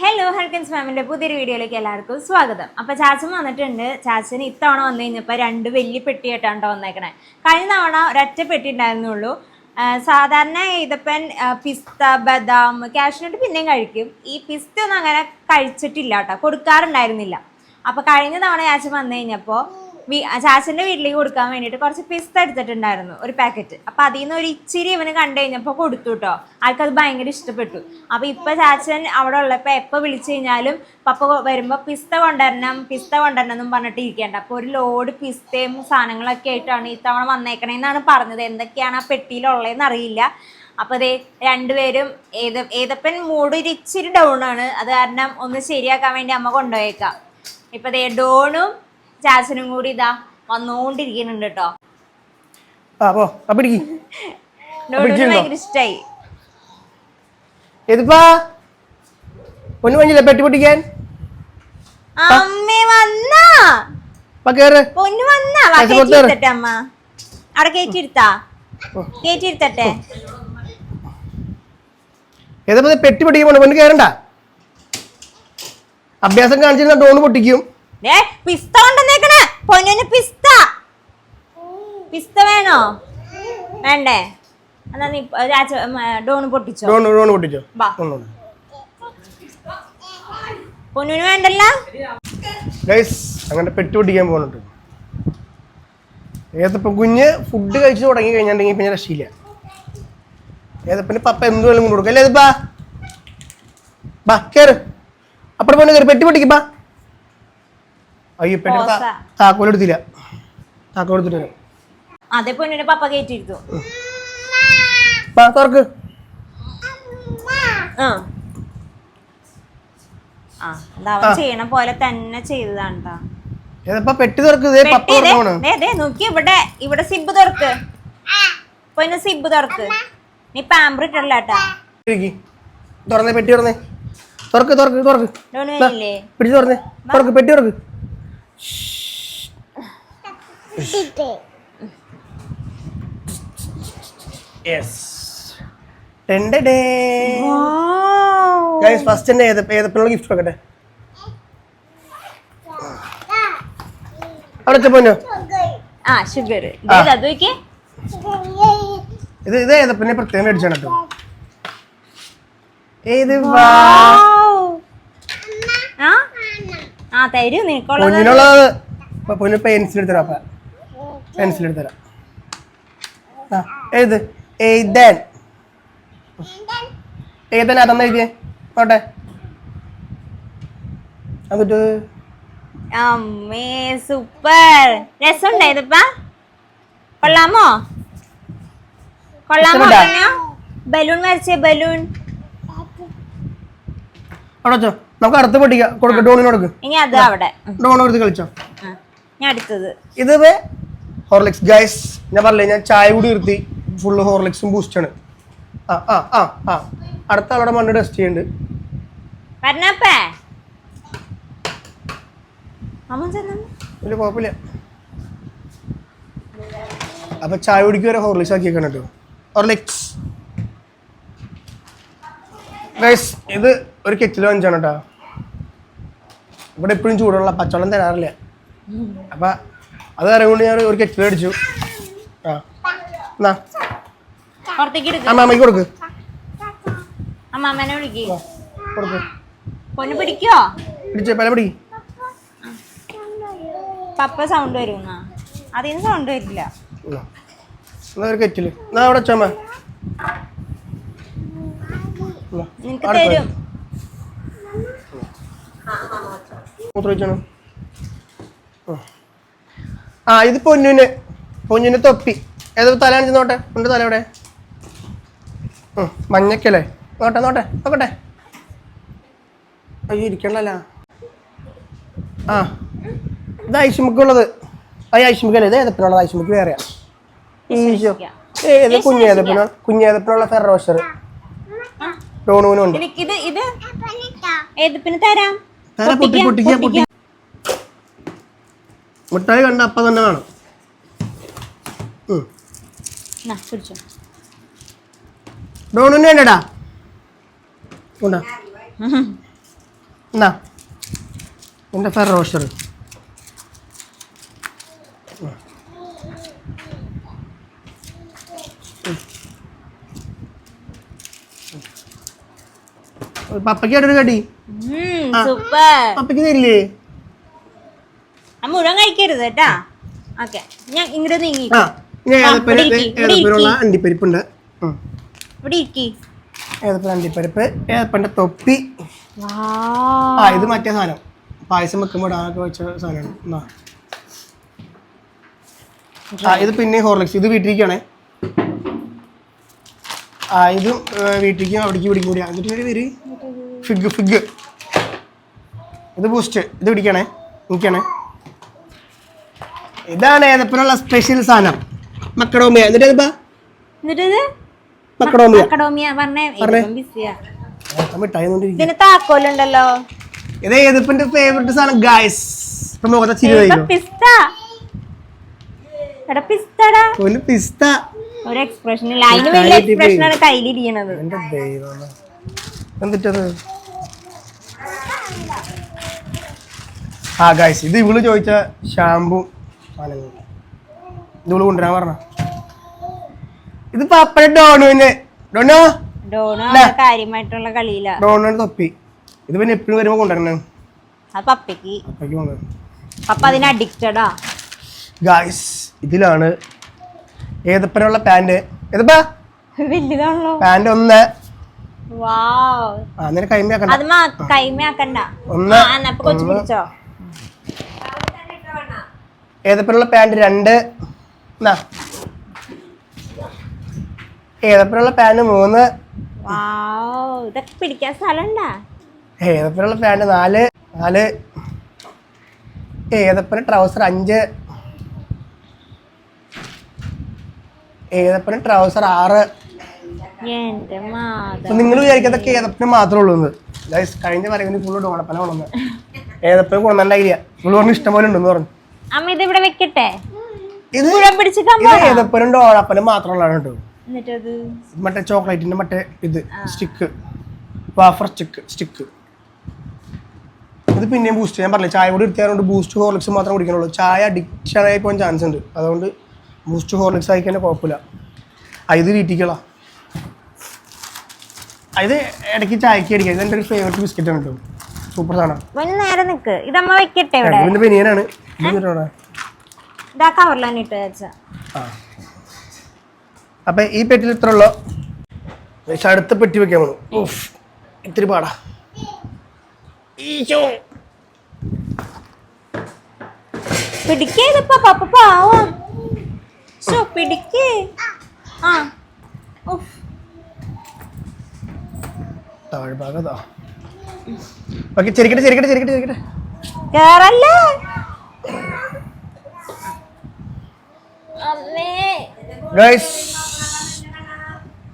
Hello ഹൽക്കൻസ് മാമിന്റെ പുതിയൊരു വീഡിയോയിലേക്ക് എല്ലാവർക്കും സ്വാഗതം. അപ്പോൾ ചാച്ചൻ വന്നിട്ടുണ്ട്. ചാച്ചന് ഇത്തവണ വന്നു കഴിഞ്ഞപ്പോൾ രണ്ട് വലിയ പെട്ടിയായിട്ടാണ് ട്ടോ വന്നേക്കണേ. കഴിഞ്ഞ തവണ ഒരൊറ്റ പെട്ടി ഉണ്ടായിരുന്നുള്ളൂ സാധാരണ ഇതപ്പൻ പിസ്ത ബദാം കാഷ്നട്ട് പിന്നെയും കഴിക്കും. ഈ പിസ്ത ഒന്നും അങ്ങനെ കഴിച്ചിട്ടില്ല കേട്ടോ. കൊടുക്കാറുണ്ടായിരുന്നില്ല. അപ്പോൾ കഴിഞ്ഞ തവണ ചാച്ചൻ വന്നു കഴിഞ്ഞപ്പോൾ ചാച്ചന്റെ വീട്ടിലേക്ക് കൊടുക്കാൻ വേണ്ടിയിട്ട് കുറച്ച് പിസ്ത എടുത്തിട്ടുണ്ടായിരുന്നു ഒരു പാക്കറ്റ് അപ്പൊ അതിൽ നിന്ന് ഒരു ഇച്ചിരി ഇവന് കണ്ടു കഴിഞ്ഞപ്പോൾ കൊടുത്തു കേട്ടോ ആൾക്കത് ഭയങ്കര ഇഷ്ടപ്പെട്ടു. അപ്പൊ ഇപ്പൊ ചാച്ചൻ അവിടെ ഉള്ളപ്പോ എപ്പോ വിളിച്ചു കഴിഞ്ഞാലും പപ്പ വരുമ്പോ പിസ്ത കൊണ്ടുവരണം പിസ്ത കൊണ്ടുവരണം എന്നും പറഞ്ഞിട്ട് ഇരിക്കേണ്ട. അപ്പൊ ഒരു ലോഡ് പിസ്തയും സാധനങ്ങളൊക്കെ ആയിട്ടാണ് ഇത്തവണ വന്നേക്കണേന്നാണ് പറഞ്ഞത്. എന്തൊക്കെയാണ് ആ പെട്ടിയിലുള്ളതെന്ന് അറിയില്ല. അപ്പൊ ദേ രണ്ടുപേരും ഏത ഏതപ്പൻ മൂഡ് ഒരു ഇച്ചിരി ഡൗൺ ആണ്. അത് കാരണം ഒന്ന് ശരിയാക്കാൻ വേണ്ടി അമ്മ കൊണ്ടുപോയേക്കാം. ഇപ്പൊ ദേ ഡോണും ചാച്ചനും കൂടി ഇതാ വന്നുകൊണ്ടിരിക്കുന്നുണ്ട് കേട്ടോ? ഭയങ്കര ഇഷ്ടായി. മഞ്ഞില്ല പെട്ടി പൊട്ടിക്കാൻ? അമ്മേ വന്നാ. പൊന്നു വന്നാ. അമ്മ. അവിടെ പെട്ടി പൊട്ടിക്കാൻ അഭ്യാസം കാണിച്ചിരുന്ന ഡോണ് പൊട്ടിക്കും. ഏ പിസ്ത കൊണ്ടുവന്നേക്കണേ. പൊന്നിന് പിസ്ത. പിസ്ത വേണോ? വേണ്ടേ? എന്നാ നീ രാജ ഡോണ് പൊട്ടിച്ചോ? ഡോൺ ഡോൺ പൊട്ടിച്ചോ. വാ. പൊന്നിന് വേണ്ടല്ല? ഗൈസ് അങ്ങനെ പെട്ടി പൊട്ടിക്കാൻ പോകുന്നുണ്ട് ഏതപ്പം കുഞ്ഞ് ഫുഡ് കഴിച്ച് തുടങ്ങി കഴിഞ്ഞിട്ടുണ്ടെങ്കിൽ പിന്നെ രക്ഷയില്ല. ഏതപ്പന് പപ്പ എന്ത് വേണം കൊണ്ട് കൊടുക്കും. അല്ലേ ഏതപ്പാ? ബാ കേറ്. അപ്പുറം പൊന്നു കയറി പെട്ടി പൊട്ടിക്കും ബാ. അയ്യോ വരാം. അതെ പപ്പ തുറക്ക്. ആ. അവൻ ചെയ്യണ പോലെ തന്നെ ചെയ്തതാണ് ട്ടാ. പെട്ടി തുറക്ക്. ദേ പപ്പ പെട്ടി ദേ, തുറക്കണോ ദേ, ദേ, നോക്കി ഇവിടെ ഇവിടെ സിബ് തുറക്ക്. പൊന്നു സിബ് തുറക്ക്. നീ പാമ്പർ ഇട്ടല്ല കേട്ടാ തുറന്നേ പെട്ടി തുറന്നേ. തുറക്ക് തുറക്ക് തുറക്ക്. ഡോണു ദാ, വരില്ലേ പിടിച്ച് തുറന്നേ. തുറക്ക് പെട്ടി തുറക്ക്. ഫസ്റ്റ് തന്നെ ഏത് ഏതപ്പിനുള്ള ഗിഫ്റ്റ് കൊടുക്കട്ടെ? അവിടെ പോന്നു? ആ ഷുഗർ ഇത് ഇത് ഏതപ്പിന്നെ പ്രത്യേകം മേടിച്ചാണ് കേട്ടോ ഏത് വാ ആ? ആ തരൂ നിനക്കുള്ളത്. പൊന്നു പെൻസിൽ എടുത്തരാം അപ്പ. പെൻസിൽ എടുത്തരാം ആ എഴുത് എഴുതാൻ എഴുതാൻ അതൊന്ന് എഴുതിയേ. നോട്ടെ എന്നിട്ട്? അമ്മേ സൂപ്പർ. രസമുണ്ടോ ഇതിപ്പ? കൊള്ളാമോ? കൊള്ളാമോ ബലൂൺ വരച്ചേ ബലൂൺ. അവിടെ നമുക്ക് അടുത്ത് പൊട്ടിക്കാം. കൊടുക്ക ഡോണിന് കൊടുക്ക്. ഇനി അത് അവിടെ. ഡോൺ കൊടുത്ത് കളിച്ചോ. ഞാൻ അടുത്തത്. ഇത് ഹോർലിക്സ്. ഗൈസ് ഞാൻ പറഞ്ഞില്ലേ ഞാൻ ചായ കൂടി നിർത്തി. ഫുള്ള് ഹോർലിക്സും ബൂസ്റ്റാണ് ആ ആ ആ ആ. അടുത്ത ആളുടെ മണ്ണ് ടെസ്റ്റ് ചെയ്യുന്നുണ്ട് പറഞ്ഞപ്പേ വലിയ കുഴപ്പമില്ല. അപ്പൊ ചായ കുടിക്ക് വരെ ഹോർലിക്സ് ആക്കിയേക്കാണ് കേട്ടോ. ഹോർലിക്സ്. ഗൈസ് ഇത് ഒരു കെറ്റിൽ അഞ്ചാണ് കേട്ടോ ഇവിടെ എപ്പോഴും ചൂടുള്ള പച്ചവെള്ളം തരാറില്ല. അപ്പൊ അത് അറിയുകൊണ്ട് കൊണ്ട് ഞാൻ ഒരു കെറ്റിൽ അടിച്ചു ആ. എന്നാ? അമ്മമ്മയ്ക്ക് കൊടുക്ക്. അമ്മ അമ്മനെ വിളിക്ക്. ആ, കൊടുക്ക്. പൊന്നു പിടിക്കോ? പിടിച്ച് പല പിടി. പപ്പ സൗണ്ട് അതിന് സൗണ്ട് വരില്ല. എന്നാ? എന്നാ ഒരു കെറ്റിൽ എന്നാ അവിടെ വെച്ചമ്മ എന്നാ, നിനക്ക് തരും. മൂത്രമൊഴിച്ചാണ്? ആ. ഇത് പൊന്നുന് പൊന്നുന് തൊപ്പി. ഏതോ തല കാണിച്ച് നോട്ടെ? ഉണ്ട് തല എവിടെ മഞ്ഞക്കല്ലേ? നോട്ടെ നോട്ടെ നോക്കട്ടെ. അയ്യോ ഇരിക്കണ്ടല്ല. ആ ഇത് ഐശുമുക്കുള്ളത്. അയ്യ ഐശുമുക്കല്ലേ? ഇത് ഏതപ്പിനുള്ളത് ഐശുമുക്ക് വേറെയാ? ഈശോ. ഏത് കുഞ്ഞേതപ്പിനോ കുഞ്ഞേതപ്പിനുള്ള ഫെറോഷർ ഡോണൂനും ഉണ്ട് എനിക്കിത് ഇത്. ഏത് പിന്നെ തരാം. തല പൊട്ടി പൊട്ടിക്കുക പൊട്ടി. മുട്ടായി കണ്ട അപ്പ തന്നെ വേണം ഡോണിന് വേണ്ടടാ കൊണ്ടാ എന്നാ എന്റെ ഫെർ റോസ്റ്റർ പപ്പയ്ക്ക് ഒരു കടി. സൂപ്പർ. പപ്പയ്ക്ക് തരില്ലേ ആ മുഴുവൻ കഴിക്കരുത് കേട്ടാ. ഓക്കെ ഞാൻ ഇങ്ങോട്ട് നീങ്ങി. അണ്ടിപ്പരിപ്പുണ്ട്. ഇവിടെ ഇരിക്കി. ഏതപ്പന അണ്ടിപ്പരിപ്പ് ഏതപ്പന്റെ തൊപ്പി. ആ ഇത് മറ്റേ സാധനം. പായസം വെക്കുമ്പോൾ ഇടാനൊക്കെ വെച്ച സാധനമാണ്. ആ. ഇത് പിന്നെ ഹോർലിക്സ്. ഇത് വീട്ടിലേക്കാണേ ആ ഇതും വീട്ടിലേക്കും അവിടേക്ക് പിടിക്കും കൂടി എന്നിട്ട് പേര്? Fig fig. ഇത് ബൂസ്റ്റ് ഇത് പിടിക്കണേ. നോക്കിയാണേ. ഇതാണ് ഏതപ്പനുള്ള സ്പെഷ്യൽ സാധനം? മക്കടോമിയ. എന്നിട്ട് ഇത് താക്കോലുണ്ടല്ലോ ഫേവററ്റ് സാധനം? ഗായ്സ് മുഖത്തെ ചിരി പിസ്ത പിസ്തടാ ഒരു പിസ്ത ഒരു എക്സ്പ്രഷൻ ഇല്ല. അതിന് വലിയ എക്സ്പ്രഷൻ ആണ് കയ്യിലിരിക്കണത്. എന്റെ എന്നിട്ടത് ആ ഗൈസ് ഇത് ഇവൾ ചോദിച്ച ഷാമ്പു സാധനങ്ങൾ ഇത് ഇവൾ കൊണ്ടുവരാൻ പറഞ്ഞ? ഇത് പപ്പഴ ഡോണുവിന് ഡോണോ? ഡോണു കാര്യമായിട്ടുള്ള കളിയില്ല ഡോണുവിന് തൊപ്പി. ഇത് പിന്നെ എപ്പോഴും വരുമ്പോ കൊണ്ടുവരണേ? അത് പപ്പയ്ക്ക്. അപ്പയ്ക്ക് കൊണ്ടുവരണം പപ്പ അതിന് അഡിക്റ്റഡാ ഗൈസ് ഇതിലാണ് ഏതപ്പനുള്ള പാന്റ്? ഏതപ്പാ? വലുതാണല്ലോ. പാന്റ് ഒന്ന്. വാവ് ആ നിന്നെ കൈമയാക്കണ്ട. അത് കൈമയാക്കണ്ട. ഒന്ന് കൊച്ചു പിടിച്ചോ? ഏതപ്പനുള്ള പാന്റ് രണ്ട്? എന്നാ ഏതപ്പനുള്ള പാന്റ് മൂന്ന്? ഇതൊക്കെ പിടിക്കാൻ സ്ഥലണ്ടാ ഏതപ്പനുള്ള പാന്റ് നാല്? നാല്. ഏതപ്പന ട്രൗസർ അഞ്ച്. ഏതപ്പന ട്രൗസർ ആറ്. നിങ്ങൾ വിചാരിക്കാതൊക്കെ ഏതപ്പന മാത്രമേ ഉള്ളൂ കഴിഞ്ഞ പറയുന്നത് ഫുള്ള് ഡോണപ്പന കൊണ്ടുവന്ന് ഏതപ്പന കൊണ്ടുവന്ന ഐഡിയ നിങ്ങൾ പറഞ്ഞു ഇഷ്ടം പോലെ ഉണ്ടെന്ന് പറഞ്ഞു. അമ്മ ഇത് ഇവിടെ വെക്കട്ടെ ഇത് ഏതപ്പനും ഡോണപ്പനും മാത്രമുള്ളതാണ് കേട്ടോ. അത് മറ്റേ ചോക്ലേറ്റിന്റെ മറ്റേ ഇത് സ്റ്റിക്ക് വാഫർ സ്റ്റിക്ക് സ്റ്റിക്ക് ഇത് പിന്നെയും ബൂസ്റ്റ് ഞാൻ പറഞ്ഞില്ല? ചായ കൂടി എടുത്തതുകൊണ്ട് ബൂസ്റ്റ് ഹോർലിക്സ് മാത്രം കുടിക്കണുള്ളൂ ചായ അഡിക്ഷൻ ആയി പോകാൻ ചാൻസ് ഉണ്ട്. അതുകൊണ്ട് ബൂസ്റ്റ് ഹോർലിക്സ് ആയിക്കാൻ കുഴപ്പമില്ല. ഇത് വീട്ടിക്കളാ. ഇത് ഇടയ്ക്ക് ചായക്ക് അടിക്കാം. ഇത് എന്റെ ഒരു ഫേവററ്റ് ബിസ്ക്കറ്റ് ആണ് കേട്ടോ. സൂപ്പർ സാധനം. നേരെ നിക്ക്. ഇതമ്മ വെക്കട്ടെ ഇവിടെ? ഇതിന്റെ ബനിയനാണ്. ഇത് ഇതാ കവറിലാണ് ഇട്ട് വെച്ച. ആ. ഈ പെട്ടിൽ ഇത്ര ഉള്ളു അടുത്ത പെട്ടി വെക്കാൻ ഓഫ് ഇത്തിരി പാടാ. ഈശോ. പിടിക്കേ ഇതിപ്പോ പപ്പ പാവം? പിടിക്കേ. ആ. താഴ്ഭാഗതാ ഓക്കെ ചിരിക്കട്ടെ ചിരിക്കട്ടെ ചിരിക്കട്ടെ ചിരിക്കട്ടെ. കേറല്ലേ? അമ്മേ. ഗൈസ്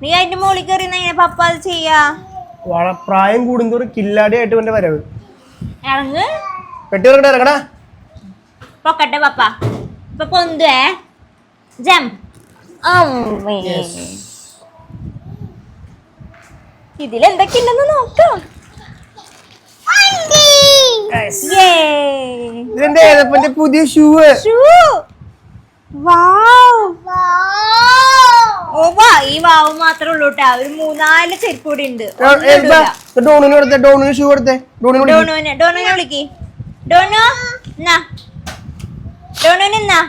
നീ അതിന്റെ മുകളിൽ കയറി എങ്ങനെ പപ്പ അത് ചെയ്യാ? വള പ്രായം കൂടുന്തോറും കില്ലാടി ആയിട്ട് എന്റെ വരവ്. ഇറങ്ങ്. പെട്ടി ഇറങ്ങട്ടെ ഇറങ്ങടാ. പൊക്കട്ടെ പപ്പ. ഇപ്പൊ പൊന്തുവേ. ജം. അമ്മേ. ഇതിലെന്തൊക്കെയുണ്ടെന്ന് നോക്കാം! ഇതിന്റെ ഏതപ്പന്റെ പുതിയ ഷൂ? Shoe! Wow! ഓ വാ ഈ വാവ് മാത്രമേ ഉള്ളൂ കേട്ടാ. ഒരു മൂന്നാൽ ചെരുപ്പ് കൂടി ഉണ്ട്. ഡോണിന് കൊടുത്തേ ഡോണിന് ഷൂ കൊടുത്തേ. ഡോണിന് ഡോണുവിനെ ഡോണുവിനെ വിളിക്ക്. ഡോണു എന്നാ? ഡോണുവിന് എന്നാ?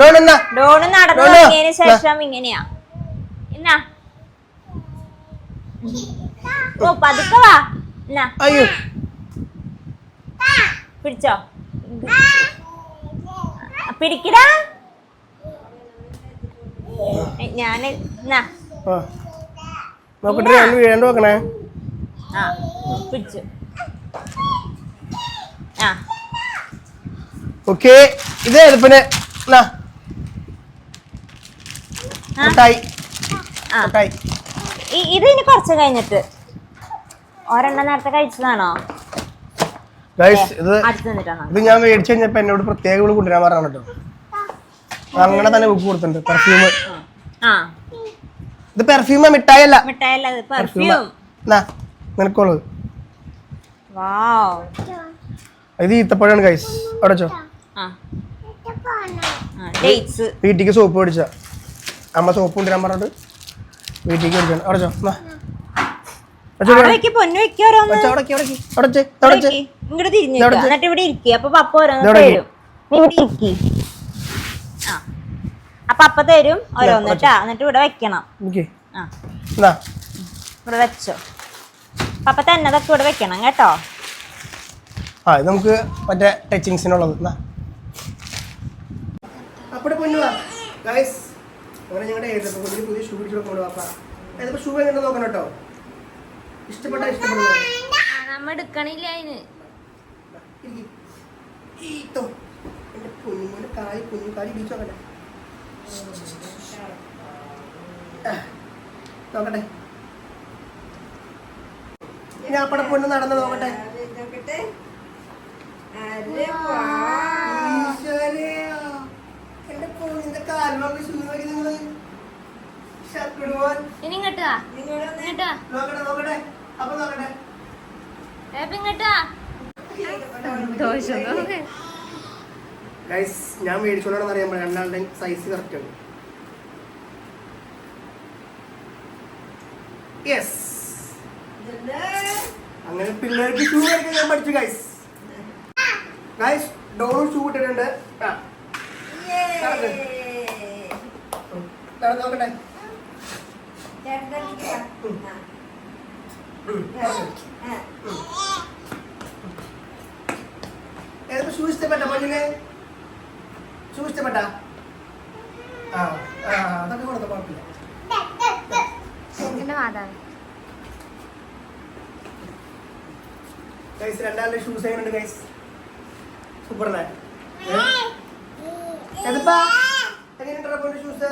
ഡോണു നടന്നു ഡോണു, തുടങ്ങിയതിന് ശേഷം ഇങ്ങനെയാ. എന്നാ? ഓ പതുക്കെ വാ. അയ്യോ. പിടിച്ചോ. പിടിക്കടാ. ഞാൻ നോക്കട്ടെ രണ്ട് വീഴാണ്ട് നോക്കണേ ആ പിടിച്ചു. ആ. ഓക്കെ. ഇത് ഇത് ഇനി കുറച്ച് കഴിഞ്ഞിട്ട്. ഒരെണ്ണം നേരത്തെ കഴിച്ചതാണോ? ഗൈസ് ഇത് ഇത് ഞാൻ മേടിച്ചു കഴിഞ്ഞപ്പോ എന്നോട് പ്രത്യേക വിളി കൊണ്ടുവരാൻ പറഞ്ഞാണ് കേട്ടോ. അങ്ങനെ തന്നെ ബുക്ക് കൊടുത്തിട്ടുണ്ട്. പെർഫ്യൂം ഇത് പെർഫ്യൂമ മിഠായി അല്ല മിഠായി പെർഫ്യൂം നാ നിനക്കുള്ളത്. വാവ്. ഇത് ഈത്തപ്പഴമാണ് ഗൈസ് അവിടെ വെച്ചോ. വീട്ടിക്ക് സോപ്പ് മേടിച്ച അമ്മ സോപ്പ് കൊണ്ടുവരാൻ പറഞ്ഞിട്ട് വീട്ടിലേക്ക് മേടിച്ചാണ് അവിടെ വെച്ചോ അപ്പൊ അപ്പൊ അപ്പ തരും ഓരോന്ന് കേട്ടാ. എന്നിട്ട് ഇവിടെ വെക്കണം. ഇവിടെ വെച്ചോ. പപ്പ തന്നെ അതൊക്കെ ഇവിടെ വെക്കണം കേട്ടോ. ആ ഇത് നമുക്ക് മറ്റേ ടച്ചിങ്സിനുള്ളത്. അപ്പടെ പൊന്നുവാ ഗൈസ് അങ്ങനെ ഞങ്ങളുടെ പുതിയ ഷൂ പിടിച്ചിട്ട് കൊണ്ടുപോകാം ഇതിപ്പോ ഷൂ എങ്ങനെ നോക്കണം കേട്ടോ. ഇഷ്ടപ്പെട്ട ഇഷ്ടപ്പെടുന്നത്? നമ്മ എടുക്കണില്ല അതിന്. ഈത്തോ. എന്റെ പൊന്നുമോനെ കാൽ കുഞ്ഞു കാൽ ഇടിച്ചു നോക്കട്ടെ. നോക്കട്ടെ. ഞാൻ അപ്പടെ പൊന്ന് നടന്ന് നോക്കട്ടെ. ഇനി ഇങ്ങോട്ടാ ഇങ്ങോട്ടാ നോക്കട്ടെ നോക്കട്ടെ. അപ്പൊ നോക്കട്ടെ. ഇങ്ങോട്ടാ ഗൈസ് ഞാൻ മേടിച്ചോളാണെന്ന് അറിയാൻ രണ്ടാളുടെയും സൈസ് കറക്റ്റ് ആണ്. യെസ് അങ്ങനെ പിള്ളേർക്ക് ഷൂ മേടിക്കാൻ ഞാൻ പഠിച്ചു ഗൈസ് ഗൈസ് ഡോണും ഷൂ ഇട്ടിട്ടുണ്ട്. നോക്കട്ടെ. ഏതൊക്കെ ഷൂ ഇഷ്ടപ്പെട്ട പൊന്നിന് ഷൂ ഇഷ്ടപ്പെട്ട ആ ആ അതൊക്കെ കൊടുത്ത കുഴപ്പമില്ല. ഗൈസ് രണ്ടാളുടെ ഷൂസ് എങ്ങനെയുണ്ട് ഗൈസ് സൂപ്പർ അല്ലേ? എങ്ങനെയുണ്ടോ ഷൂസ്